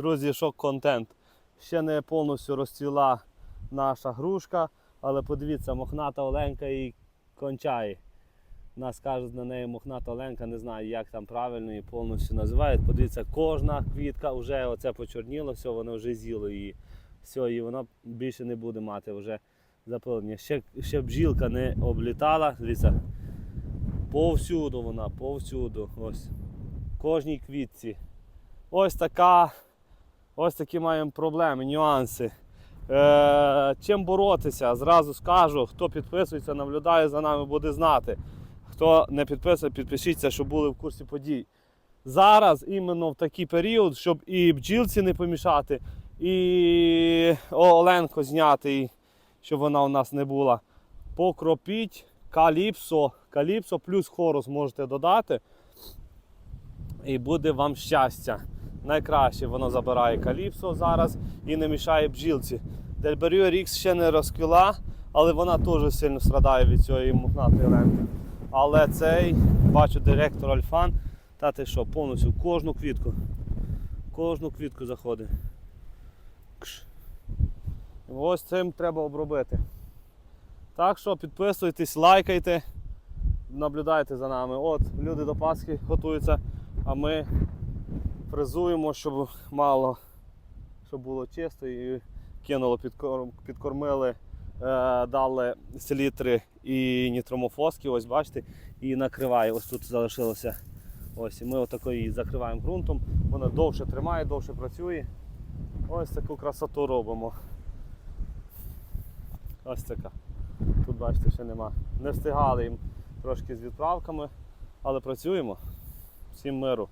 Друзі, шок контент. Ще не повністю розцвіла наша грушка, але подивіться, мохната оленка і кончає. Нас кажуть на неї мохната оленка, не знаю, як там правильно її повністю називають. Подивіться, кожна квітка вже оце почорніло, все, воно вже з'їло її. Все, і вона більше не буде мати вже запилення. Ще, ще бджілка не облітала. Дивіться, повсюду вона, повсюду. Ось. Кожній квітці. Ось така. Ось такі маємо проблеми, нюанси. Е, чим боротися? Зразу скажу, хто підписується, наблюдає за нами, буде знати. Хто не підписує, підпишіться, щоб були в курсі подій. Зараз іменно в такий період, щоб і бджілці не помішати, і Оленко зняти, щоб вона у нас не була. Покропіть каліпсо. Каліпсо плюс хорус можете додати. І буде вам щастя. Найкраще воно забирає каліпсо зараз і не мішає бджілці. Дельберю Рікс ще не розквіла, але вона теж сильно страдає від цієї мохнатої ленти. Але цей, бачу, директор Альфан, та ти що, повністю кожну квітку. Кожну квітку заходить. Кш. Ось цим треба обробити. Так що підписуйтесь, лайкайте, наблюдайте за нами. От, люди до Пасхи готуються, а ми фрезуємо, щоб мало, щоб було чисто і кинуло, підкорм, підкормили, е, дали селітри і нітромофоски, ось бачите, і накриває. Ось тут залишилося. Ось, і ми отако її закриваємо ґрунтом, вона довше тримає, довше працює. Ось таку красоту робимо. Ось така. Тут бачите, ще нема. Не встигали їм трошки з відправками, але працюємо. Всім миру.